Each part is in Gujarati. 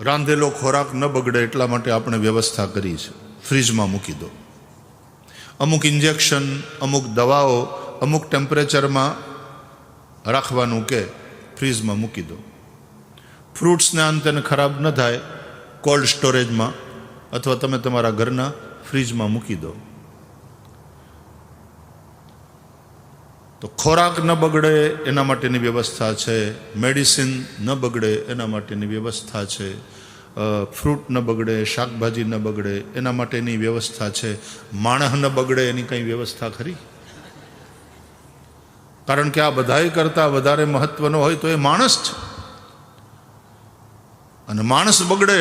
રાંધેલો ખોરાક ન બગડે એટલા માટે આપણે વ્યવસ્થા કરી છે. ફ્રીજમાં મૂકી દો. અમુક ઇન્જેક્શન, અમુક દવાઓ, અમુક ટેમ્પરેચરમાં રાખવાનું કે ફ્રીજમાં મૂકી દો. ફ્રૂટ્સને અંતે ખરાબ ન થાય, કોલ્ડ સ્ટોરેજમાં અથવા તમે તમારા ઘરના ફ્રીજમાં મૂકી દો. તો ખોરાક ન બગડે એના માટેની વ્યવસ્થા છે, મેડિસિન ન બગડે એના માટેની વ્યવસ્થા છે ફ્રૂટ ન બગડે, શાકભાજી ન બગડે એના માટેની વ્યવસ્થા છે. માણસ ન બગડે એની કંઈ વ્યવસ્થા ખરી? કારણ કે આ બધાએ કરતાં વધારે મહત્વનો હોય તો એ માણસ છે. અને માણસ બગડે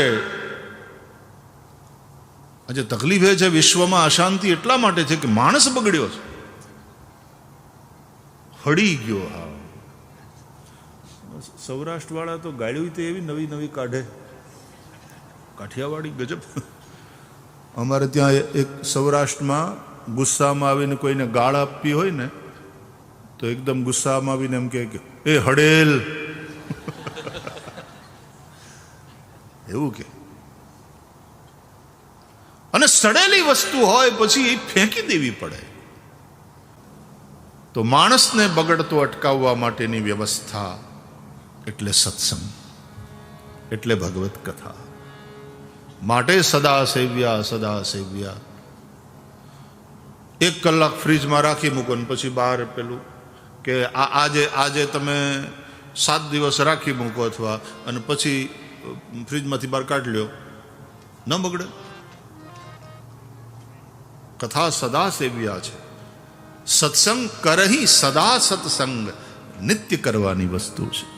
આજે તકલીફ એ છે વિશ્વમાં અશાંતિ એટલા માટે છે કે માણસ બગડ્યો છે. હળી ગયો હા. સૌરાષ્ટ્રવાળા તો ગાળ્યું તો એવી નવી નવી કાઢે. કાઠિયાવાડી ગજબ. અમારે ત્યાં એક સૌરાષ્ટ્રમાં ગુસ્સામાં આવીને કોઈને ગાળ આપવી હોય ને તો એકદમ ગુસ્સામાં આવીને એમ કહે કે એ હડેલ. એવું કે અને સડેલી વસ્તુ હોય પછી એ ફેંકી દેવી પડે. તો માણસને બગડતો અટકાવવા માટેની વ્યવસ્થા એટલે સત્સંગ, એટલે ભગવત કથા. માટે સદા સેવ્યા સદા સેવ્યા એક કલાક ફ્રીજમાં રાખી મૂકો ને પછી બહાર પેલું કે આ આજે આજે તમે સાત દિવસ રાખી મૂકો અથવા અને પછી ફ્રીજમાંથી બહાર કાઢી લ્યો. ન બગડે. કથા સદા સેવ્યા છે. સત્સંગ કરહી સદા સત્સંગ. નિત્ય કરવાની વસ્તુ છે.